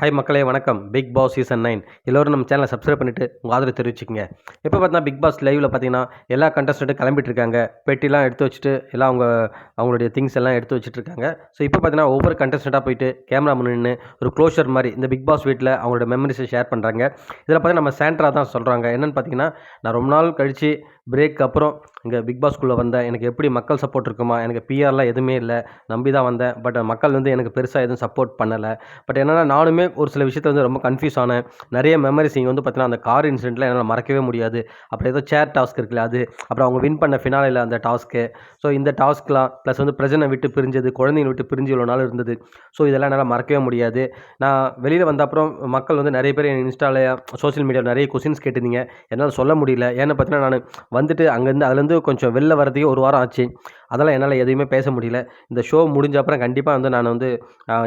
Hi மக்களே வணக்கம். Big Boss season nine எல்லோரும் நம்ம சேனலை சப்ஸ்கிரைப் பண்ணிவிட்டு உங்கள் ஆதரவு தெரிவிச்சுக்கோங்க. எப்போ பார்த்தா பிக் பாஸ் லைவில் பார்த்தீங்கன்னா எல்லா கண்டஸ்டண்ட்டும் கிளம்பிட்டு இருக்காங்க. பெட்டிலாம் எடுத்து வச்சுட்டு எல்லாம் அவங்க அவங்களுடைய திங்ஸ் எல்லாம் எடுத்து வச்சுட்டு இருக்காங்க. ஸோ இப்போ பார்த்தீங்கன்னா ஒவ்வொரு கண்டஸ்டண்ட்டாக போயிட்டு கேமரா முன்ன நின்று ஒரு க்ளோஷர் மாதிரி இந்த பிக் பாஸ் வீட்டில் அவங்களோட மெமரிஸை ஷேர் பண்ணுறாங்க இதில் பார்த்தீங்கன்னா நம்ம சேண்ட்ரா தான் சொல்கிறாங்க என்னென்னு பார்த்தீங்கன்னா நான் ரொம்ப நாள் கழித்து பிரேக் அப்புறம் இங்கே பிக் பாஸ்குள்ளே வந்தேன். எனக்கு எப்படி மக்கள் சப்போர்ட் இருக்குமா? எனக்கு பிஆர்லாம் எதுவுமே இல்லை. நம்பி தான் வந்தேன். பட் மக்கள் வந்து எனக்கு பெருசாக எதுவும் சப்போர்ட் பண்ணலை. பட் என்னென்னா நானுமே ஒரு சில விஷயத்தில் வந்து ரொம்ப கன்ஃபியூஸ் ஆனேன். நிறைய மெமரிஸ் இங்கே வந்து பார்த்தீங்கன்னா அந்த கார் இன்சிடென்ட்டில் என்னால் மறக்கவே முடியாது. அப்புறம் ஏதோ சேர் டாஸ்க் இருக்குல்ல அது. அப்புறம் அவங்க வின் பண்ண ஃபினாலில் அந்த டாஸ்க்கு ஸோ இந்த டாஸ்க்லாம் ப்ளஸ் வந்து பிரஜனை விட்டு பிரிஞ்சது குழந்தைங்களை விட்டு பிரிஞ்சு இவ்வளோ நாள் இருந்தது. ஸோ இதெல்லாம் என்னால் மறக்கவே முடியாது. நான் வெளியில் வந்த அப்புறம் மக்கள் வந்து நிறைய பேர் என் இன்ஸ்டாவில் சோஷியல் மீடியாவில் நிறைய கொஸ்டின்ஸ் கேட்டிருந்தீங்க. என்னால் சொல்ல முடியல. ஏன்னு பார்த்தீங்கன்னா நான் வந்துட்டு அங்கேருந்து அதுலேருந்து கொஞ்சம் வெளில வரதுக்கே ஒரு வாரம் ஆச்சு. அதெல்லாம் என்னால் எதையுமே பேச முடியல. இந்த ஷோ முடிஞ்ச அப்புறம் கண்டிப்பாக வந்து நான் வந்து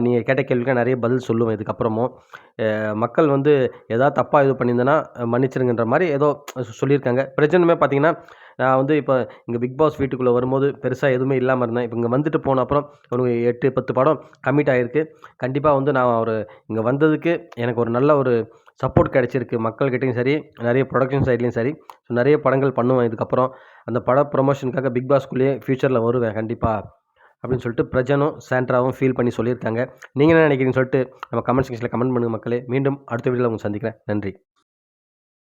நீங்கள் கேட்ட கேள்விக்கு நிறைய பதில் சொல்லுவேன் இதுக்கப்புறமும். மக்கள் வந்து எதாவது தப்பாக இது பண்ணியிருந்தேன்னா மன்னிச்சிருங்கன்ற மாதிரி ஏதோ சொல்லியிருக்காங்க. பிரச்சனையுமே பார்த்தீங்கன்னா நான் வந்து இப்போ இங்கே பிக் பாஸ் வீட்டுக்குள்ளே வரும்போது பெருசாக எதுவுமே இல்லாமல் இருந்தேன். இப்போ இங்கே வந்துட்டு போன அப்புறம் ஒரு எட்டு பத்து படம் கம்மிட் ஆகிருக்கு கண்டிப்பாக வந்து நான் ஒரு இங்கே வந்ததுக்கு எனக்கு ஒரு நல்ல ஒரு சப்போர்ட் கிடச்சிருக்கு. மக்கள்கிட்டையும் சரி நிறைய ப்ரொடக்ஷன் சைட்லேயும் சரி. ஸோ நிறைய படங்கள் பண்ணுவேன். இதுக்கப்புறம் அந்த பட ப்ரொமோஷனுக்காக பிக் பாஸ்குள்ளேயே ஃப்யூச்சரில் வருவேன். கண்டிப்பாக அப்படின்னு சொல்லிட்டு பிரஜனும் சாண்ட்ராவும் ஃபீல் பண்ணி சொல்லியிருக்காங்க. நீங்கள் என்ன நினைக்கிறீங்கன்னு சொல்லிட்டு நம்ம கமெண்ட் செக்ஷனில் கமெண்ட் பண்ணுங்கள் மக்களே. மீண்டும் அடுத்த வீடியோவில் உங்களை சந்திக்கிறேன். நன்றி.